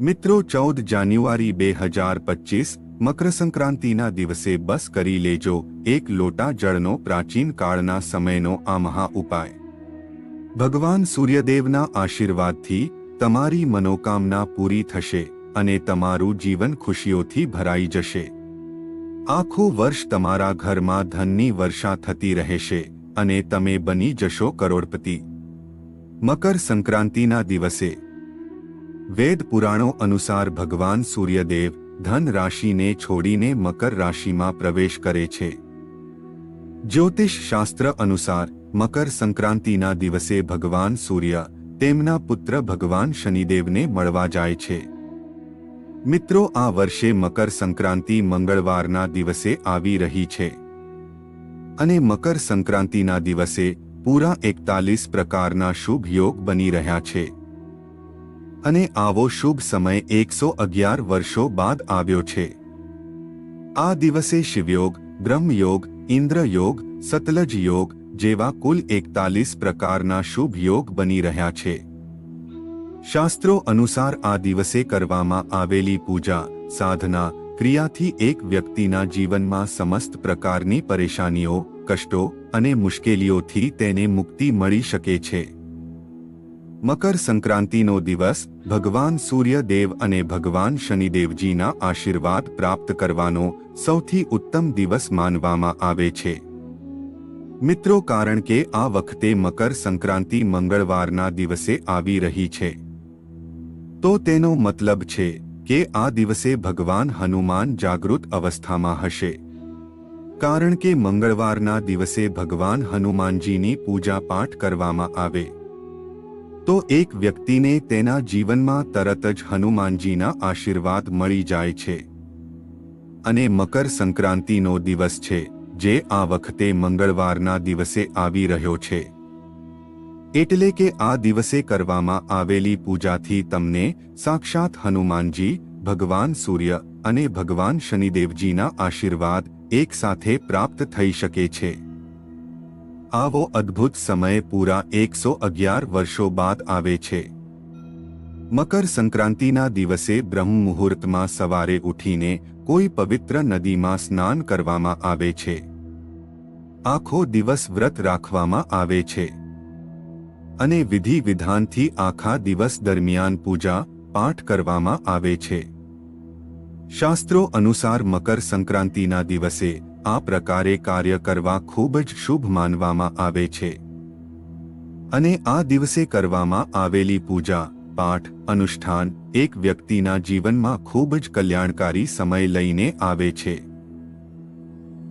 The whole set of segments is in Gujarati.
મિત્રો, ચૌદ જાન્યુઆરી બે હજાર પચીસ મકર સંક્રાંતિના દિવસે બસ કરી લેજો. એક લોટા જળનો પ્રાચીન કાળના સમયનો આ મહા ઉપાય. ભગવાન સૂર્યદેવના આશીર્વાદથી તમારી મનોકામના પૂરી થશે અને તમારું જીવન ખુશીઓથી ભરાઈ જશે. આખું વર્ષ તમારા ઘરમાં ધનની વર્ષા થતી રહેશે અને તમે બની જશો કરોડપતિ. મકર સંક્રાંતિના દિવસે વેદ પુરાણો અનુસાર ભગવાન સૂર્યદેવ ધન રાશિને છોડીને મકર રાશિમાં પ્રવેશ કરે છે. જ્યોતિષ શાસ્ત્ર અનુસાર મકર સંક્રાંતિના દિવસે ભગવાન સૂર્ય તેમના પુત્ર ભગવાન શનિદેવને મળવા જાય છે. મિત્રો, આ વર્ષે મકર સંક્રાંતિ મંગળવારના દિવસે આવી રહી છે. અને મકર સંક્રાંતિના દિવસે પૂરા એકતાલીસ પ્રકારના શુભ યોગ બની રહ્યા છે. અને આવો શુભ સમય એકસો અગિયાર વર્ષો બાદ આવ્યો છે. આ દિવસે શિવયોગ, બ્રહ્મયોગ, ઇન્દ્રયોગ સતલજ યોગ જેવા કુલ એકતાલીસ પ્રકારના શુભ યોગ બની રહ્યા છે. શાસ્ત્રો અનુસાર આ દિવસે કરવામાં આવેલી પૂજા, સાધના, ક્રિયાથી એક વ્યક્તિના જીવનમાં સમસ્ત પ્રકારની પરેશાનીઓ, કષ્ટો અને મુશ્કેલીઓથી તેને મુક્તિ મળી શકે છે. મકર સંક્રાંતિનો દિવસ ભગવાન સૂર્યદેવ અને ભગવાન શનિદેવજીના આશીર્વાદ પ્રાપ્ત કરવાનો સૌથી ઉત્તમ દિવસ માનવામાં આવે છે. મિત્રો, કારણ કે આ વખતે મકર સંક્રાંતિ મંગળવારના દિવસે આવી રહી છે. તો તેનો મતલબ છે કે આ દિવસે ભગવાન હનુમાન જાગૃત અવસ્થામાં હશે. કારણ કે મંગળવારના દિવસે ભગવાન હનુમાનજીની પૂજા પાઠ કરવામાં આવે. તો એક વ્યક્તિને તેના જીવનમાં તરત જ હનુમાનજીના આશીર્વાદ મળી જાય છે. અને મકર સંક્રાંતિનો દિવસ છે, જે આ વખતે મંગળવારના દિવસે આવી રહ્યો છે. એટલે કે આ દિવસે કરવામાં આવેલી પૂજાથી તમને સાક્ષાત હનુમાનજી, ભગવાન સૂર્ય અને ભગવાન શનિદેવજીના આશીર્વાદ એકસાથે પ્રાપ્ત થઈ શકે છે. આવો અદ્ભુત સમય પૂરા એકસો અગિયાર વર્ષો બાદ આવે છે. મકર સંક્રાંતિના દિવસે બ્રહ્મ મુહૂર્તમાં સવારે ઉઠીને કોઈ પવિત્ર નદીમાં સ્નાન કરવામાં આવે છે. આખો દિવસ વ્રત રાખવામાં આવે છે. અને વિધિ વિધાનથી આખા દિવસ દરમિયાન પૂજા, પાઠ કરવામાં આવે છે. શાસ્ત્રો અનુસાર મકર સંક્રાંતિના દિવસે આ પ્રકારે કાર્ય કરવા ખૂબ જ શુભ માનવામાં આવે છે. અને આ દિવસે કરવામાં આવેલી પૂજા, પાઠ, અનુષ્ઠાન એક વ્યક્તિના જીવનમાં ખૂબ જ કલ્યાણકારી સમય લઈને આવે છે.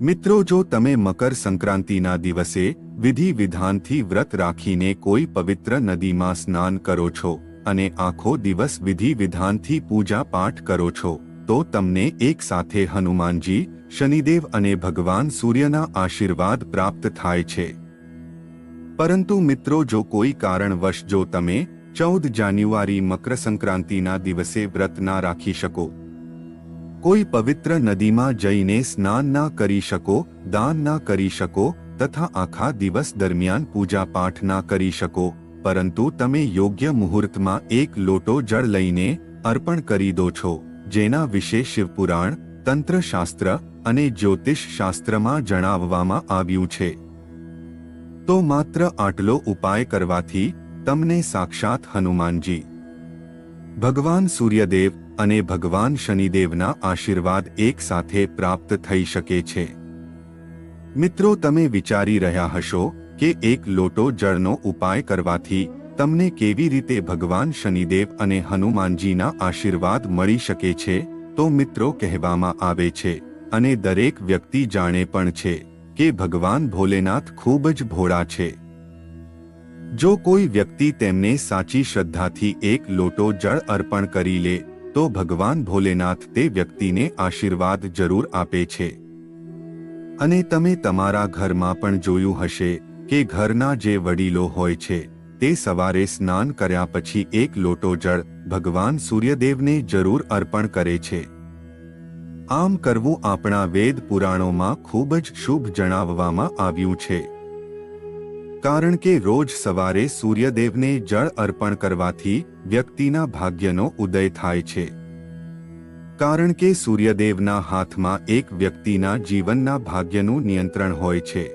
મિત્રો, જો તમે મકર સંક્રાંતિના દિવસે વિધિ વિધાનથી વ્રત રાખીને કોઈ પવિત્ર નદીમાં સ્નાન કરો છો અને આખો દિવસ વિધિ વિધાનથી પૂજા પાઠ કરો છો, તો તમને એક સાથે હનુમાનજી શનિદેવ અને ભગવાન સૂર્યના આશીર્વાદ પ્રાપ્ત થાય છે. પરંતુ મિત્રો, જો કોઈ કારણવશ જો તમે ચૌદ જાન્યુઆરી મકર સંક્રાંતિના દિવસે વ્રત ના રાખી શકો, કોઈ પવિત્ર નદીમાં જઈને સ્નાન ના કરી શકો, દાન ના કરી શકો તથા આખા દિવસ દરમિયાન પૂજા પાઠ ના કરી શકો, પરંતુ તમે યોગ્ય મુહૂર્તમાં એક લોટો જળ લઈને અર્પણ કરી દો છો, જેના વિશે શિવપુરાણ, તંત્રશાસ્ત્ર અને જ્યોતિષ શાસ્ત્રમાં જણાવવામાં આવ્યું છે. તો માત્ર આટલો ઉપાય કરવાથી તમને સાક્ષાત હનુમાનજી, ભગવાન સૂર્યદેવ અને ભગવાન શનિદેવના આશીર્વાદ એક સાથે પ્રાપ્ત થઈ શકે છે. મિત્રો, તમે વિચારી રહ્યા હશો કે એક લોટો જળનો ઉપાય કરવાથી તમને કેવી રીતે ભગવાન શનિદેવ અને હનુમાનજીના આશીર્વાદ મળી શકે છે, તો મિત્રો, કહેવામાં આવે છે અને દરેક વ્યક્તિ જાણે પણ છે કે ભગવાન ભોલેનાથ ખૂબ જ ભોળા છે. જો કોઈ વ્યક્તિ તેમને સાચી શ્રદ્ધાથી એક લોટો જળ અર્પણ કરી લે, તો ભગવાન ભોલેનાથ તે વ્યક્તિને આશીર્વાદ જરૂર આપે છે. અને તમે તમારા ઘરમાં પણ જોયું હશે કે ઘરના જે વડીલો હોય છે, તે સવારે સ્નાન કર્યા પછી એક લોટો જળ ભગવાન સૂર્યદેવને જરૂર અર્પણ કરે છે. આમ કરવું આપણા વેદ પુરાણોમાં ખૂબ જ શુભ જણાવવામાં આવ્યું છે. કારણ કે રોજ સવારે સૂર્યદેવને જળ અર્પણ કરવાથી વ્યક્તિના ભાગ્યનો ઉદય થાય છે. કારણ કે સૂર્યદેવના હાથમાં એક વ્યક્તિના જીવનના ભાગ્યનું નિયંત્રણ હોય છે.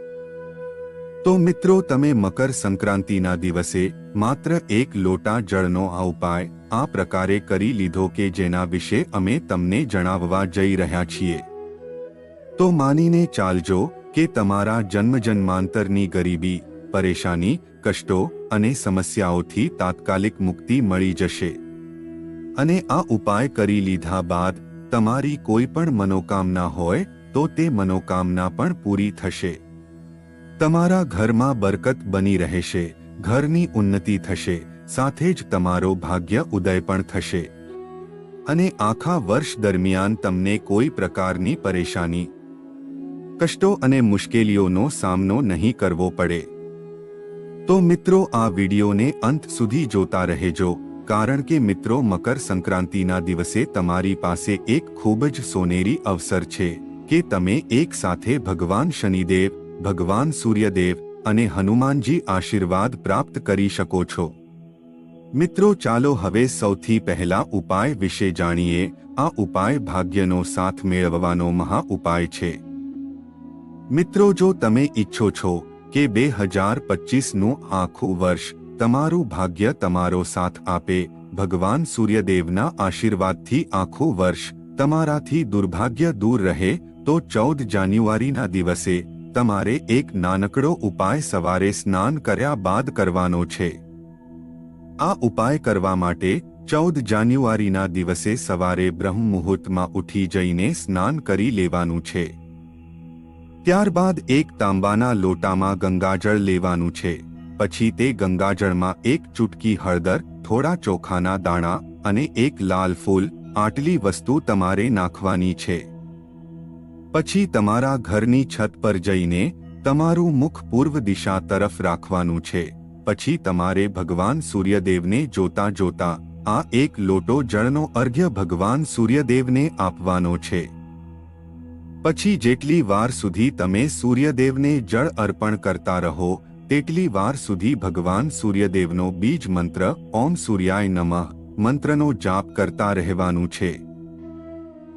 તો મિત્રો તમે મકર સંક્રાંતિના દિવસે માત્ર એક લોટા જળનો આ ઉપાય આ પ્રકારે કરી લીધો કે જેના વિશે અમે તમને જણાવવા જઈ રહ્યા છીએ. તો માનીને ચાલજો કે તમારા જન્મજન્માંતરની ગરીબી, પરેશાની, કષ્ટો અને સમસ્યાઓથી તાત્કાલિક મુક્તિ મળી જશે. અને આ ઉપાય કરી લીધા બાદ તમારી કોઈ પણ મનોકામના હોય તો તે મનોકામના પણ પૂરી થશે. તમારા ઘરમાં બરકત બની રહેશે, ઘરની ઉન્નતિ થશે સાથે જ તમારો ભાગ્ય ઉદય પણ થશે. અને આખા વર્ષ દરમિયાન તમને કોઈ પ્રકારની પરેશાની, કષ્ટો અને મુશ્કેલીઓનો સામનો નહીં કરવો પડે. તો મિત્રો, આ વિડીયોને અંત સુધી જોતા રહેજો, કારણ કે મિત્રો, મકર સંક્રાંતિના દિવસે તમારી પાસે એક ખૂબ જ સોનેરી અવસર છે, કે તમે એક સાથે ભગવાન શનિદેવ, ભગવાન સૂર્યદેવ અને હનુમાનજી આશીર્વાદ પ્રાપ્ત કરી શકો છો. મિત્રો, ચાલો હવે સૌથી પહેલા ઉપાય વિશે જાણીએ. આ ઉપાય ભાગ્યનો સાથ મેળવવાનો મહા ઉપાય છે. મિત્રો, જો તમે ઈચ્છો છો કે બે હજાર પચીસનું આખું વર્ષ તમારું ભાગ્ય તમારો સાથ આપે, ભગવાન સૂર્યદેવના આશીર્વાદથી આખું વર્ષ તમારાથી દુર્ભાગ્ય દૂર રહે, તો ચૌદ જાન્યુઆરીના દિવસે તમારે એક નાનકડો ઉપાય સવારે સ્નાન કર્યા બાદ કરવાનો છે. આ ઉપાય કરવા માટે ચૌદ જાન્યુઆરીના દિવસે સવારે બ્રહ્મ મુહૂર્તમાં ઉઠી જઈને સ્નાન કરી લેવાનું છે. ત્યારબાદ એક તાંબાના લોટામાં ગંગાજળ લેવાનું છે. પછી તે ગંગાજળમાં એક ચૂટકી હળદર, થોડા ચોખાના દાણા અને એક લાલ ફૂલ, આટલી વસ્તુ તમારે નાખવાની છે. પછી તમારા ઘરની છત પર જઈને તમારું મુખ પૂર્વ દિશા તરફ રાખવાનું છે. પછી તમારે ભગવાન સૂર્યદેવને જોતા જોતા આ એક લોટો જળનો અર્ઘ્ય ભગવાન સૂર્યદેવને આપવાનો છે. પછી જેટલી વાર સુધી તમે સૂર્યદેવને જળ અર્પણ કરતા રહો, તેટલી વાર સુધી ભગવાન સૂર્યદેવનો બીજ મંત્ર, ઓમ સૂર્યાય નમઃ, મંત્રનો જાપ કરતા રહેવાનું છે.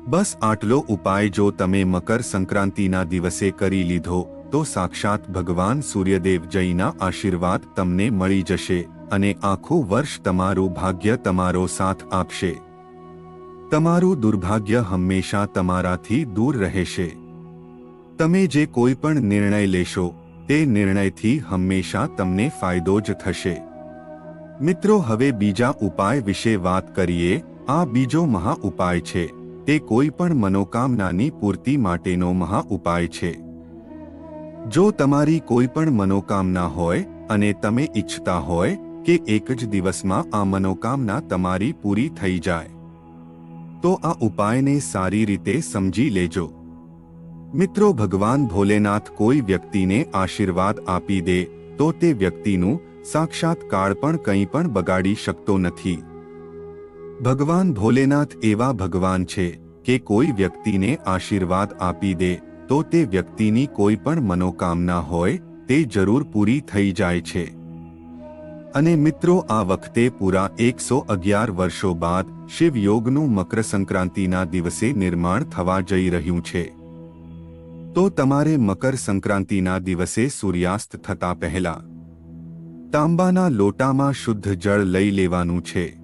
બસ આટલો ઉપાય જો તમે મકર સંક્રાંતિના દિવસે કરી લીધો તો સાક્ષાત ભગવાન સૂર્યદેવ જયના આશીર્વાદ તમને મળી જશે અને આખું વર્ષ તમારું ભાગ્ય તમારો સાથ આપશે. તમારું દુર્ભાગ્ય હંમેશા તમારાથી દૂર રહેશે. તમે જે કોઈ પણ નિર્ણય લેશો, તે નિર્ણયથી હંમેશા તમને ફાયદો જ થશે. મિત્રો, હવે બીજા ઉપાય વિશે વાત કરીએ. આ બીજો મહા ઉપાય છે. તે કોઈ પણ મનોકામનાની પૂર્તિ માટેનો મહા ઉપાય છે. જો તમારી કોઈ પણ મનોકામના હોય અને તમે ઈચ્છતા હોય કે એક જ દિવસમાં આ મનોકામના તમારી પૂરી થઈ જાય, તો આ ઉપાયને સારી રીતે સમજી લેજો. મિત્રો, ભગવાન ભોલેનાથ કોઈ વ્યક્તિને આશીર્વાદ આપી દે, તો તે વ્યક્તિનું સાક્ષાત્કાર પણ કંઈ પણ બગાડી શકતો નથી. ભગવાન ભોલેનાથ એવા ભગવાન છે કે કોઈ વ્યક્તિને આશીર્વાદ આપી દે તો તે વ્યક્તિની કોઈ પણ મનોકામના હોય, તે જરૂર પૂરી થઈ જાય છે. અને મિત્રો, આ વખતે પૂરા એકસો અગિયાર વર્ષો બાદ શિવયોગનું મકર સંક્રાંતિના દિવસે નિર્માણ થવા જઈ રહ્યું છે. તો તમારે મકર સંક્રાંતિના દિવસે સૂર્યાસ્ત થતા પહેલા તાંબાના લોટામાં શુદ્ધ જળ લઈ લેવાનું છે.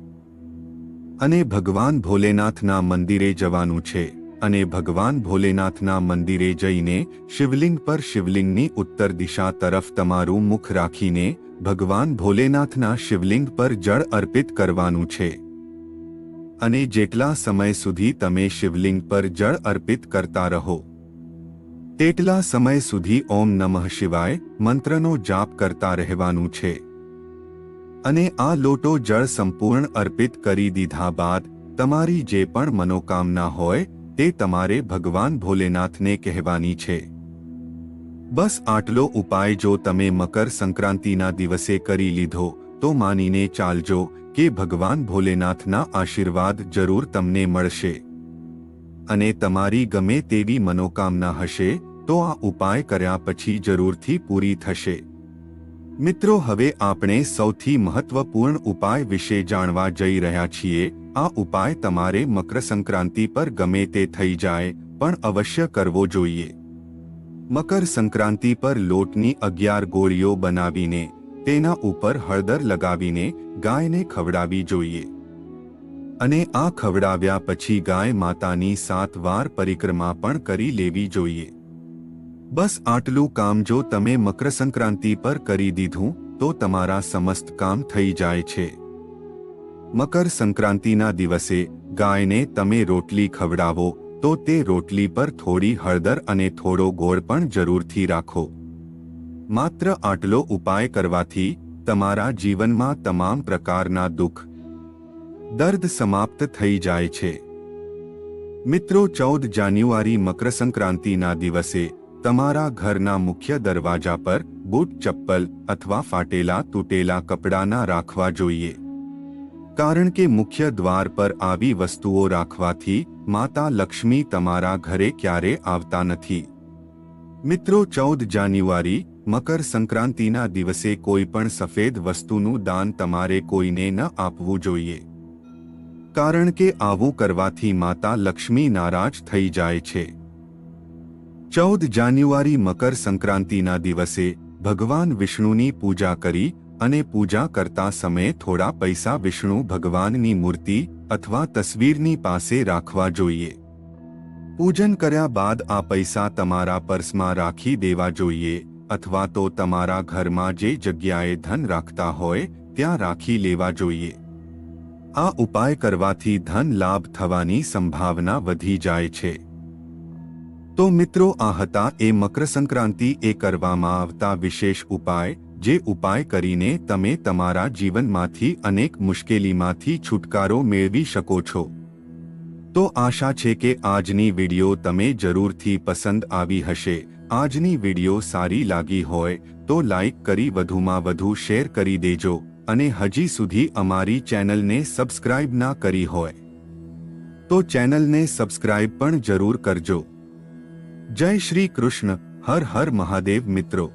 અને ભગવાન ભોલેનાથના મંદિરે જવાનું છે. અને ભગવાન ભોલેનાથના મંદિરે જઈને શિવલિંગ પર શિવલિંગની ઉત્તર દિશા તરફ તમારું મુખ રાખીને ભગવાન ભોલેનાથના શિવલિંગ પર જળ અર્પિત કરવાનું છે. અને જેટલા સમય સુધી તમે શિવલિંગ પર જળ અર્પિત કરતા રહો, તેટલા સમય સુધી ઓમ નમઃ શિવાય મંત્રનો જાપ કરતા રહેવાનું છે. અને આ લોટો જળ સંપૂર્ણ અર્પિત કરી દીધા બાદ તમારી જે પણ મનોકામના હોય તે તમારે ભગવાન ભોલેનાથને કહેવાની છે. બસ આટલો ઉપાય જો તમે મકર સંક્રાંતિના દિવસે કરી લીધો, તો માનીને ચાલજો કે ભગવાન ભોલેનાથના આશીર્વાદ જરૂર તમને મળશે. અને તમારી ગમે તેવી મનોકામના હશે, તો આ ઉપાય કર્યા પછી જરૂરથી પૂરી થશે. મિત્રો, હવે આપણે સૌથી મહત્વપૂર્ણ ઉપાય વિશે જાણવા જઈ રહ્યા છીએ. આ ઉપાય તમારે મકર સંક્રાંતિ પર ગમે તે થઈ જાય, પણ અવશ્ય કરવો જોઈએ. મકર સંક્રાંતિ પર લોટની અગિયાર ગોળીઓ બનાવીને, તેના ઉપર હળદર લગાવીને ગાયને ખવડાવી જોઈએ. અને આ ખવડાવ્યા પછી ગાય માતાની સાત વાર પરિક્રમા પણ કરી લેવી જોઈએ. બસ આટલું કામ જો તમે મકર સંક્રાંતિ પર કરી દીધું, તો તમારા સમસ્ત કામ થઈ જાય છે. મકર સંક્રાંતિના દિવસે ગાયને તમે રોટલી ખવડાવો, તો તે રોટલી પર થોડી હળદર અને થોડો ગોળ પણ જરૂરથી રાખો. માત્ર આટલો ઉપાય કરવાથી તમારા જીવનમાં તમામ પ્રકારના દુઃખ, દર્દ સમાપ્ત થઈ જાય છે. મિત્રો, ચૌદ જાન્યુઆરી મકર સંક્રાંતિના દિવસે તમારા ઘરના મુખ્ય દરવાજા પર બૂટ ચપ્પલ અથવા ફાટેલા તૂટેલા કપડાના રાખવા જોઈએ. કારણ કે મુખ્ય દ્વાર પર આવી વસ્તુઓ રાખવાથી માતા લક્ષ્મી તમારા ઘરે ક્યારે આવતા નથી. મિત્રો, ચૌદ જાન્યુઆરી, મકર સંક્રાંતિના દિવસે કોઈ પણ સફેદ વસ્તુનું દાન તમારે કોઈને ન આપવું જોઈએ. કારણ કે આવું કરવાથી માતા લક્ષ્મી નારાજ થઈ જાય છે. ચૌદ જાન્યુઆરી મકર સંક્રાંતિના દિવસે ભગવાન વિષ્ણુની પૂજા કરી અને પૂજા કરતા સમયે થોડા પૈસા વિષ્ણુ ભગવાનની મૂર્તિ અથવા તસવીરની પાસે રાખવા જોઈએ. પૂજન કર્યા બાદ આ પૈસા તમારા પર્સમાં રાખી દેવા જોઈએ અથવા તો તમારા ઘરમાં જે જગ્યાએ ધન રાખતા હોય ત્યાં રાખી લેવા જોઈએ. આ ઉપાય કરવાથી ધન લાભ થવાની સંભાવના વધી જાય છે. તો મિત્રો આ હતા એ મકર સંક્રાંતિ એ કરવામાં આવતા વિશેષ ઉપાય, જે ઉપાય કરીને તમે તમારા જીવનમાંથી અનેક મુશ્કેલીમાંથી છુટકારો મેળવી શકો છો. તો આશા છે કે આજની વિડિયો તમે જરૂરથી પસંદ આવી હશે. આજની વીડિયો સારી લાગી હોય તો લાઈક કરી વધુમાં વધુ શેર કરી દેજો અને હજી સુધી અમારી ચેનલને સબસ્ક્રાઇબ ના કરી હોય તો ચેનલને સબસ્ક્રાઇબ પણ જરૂર કરજો. જય શ્રી કૃષ્ણ. હર હર મહાદેવ મિત્રો.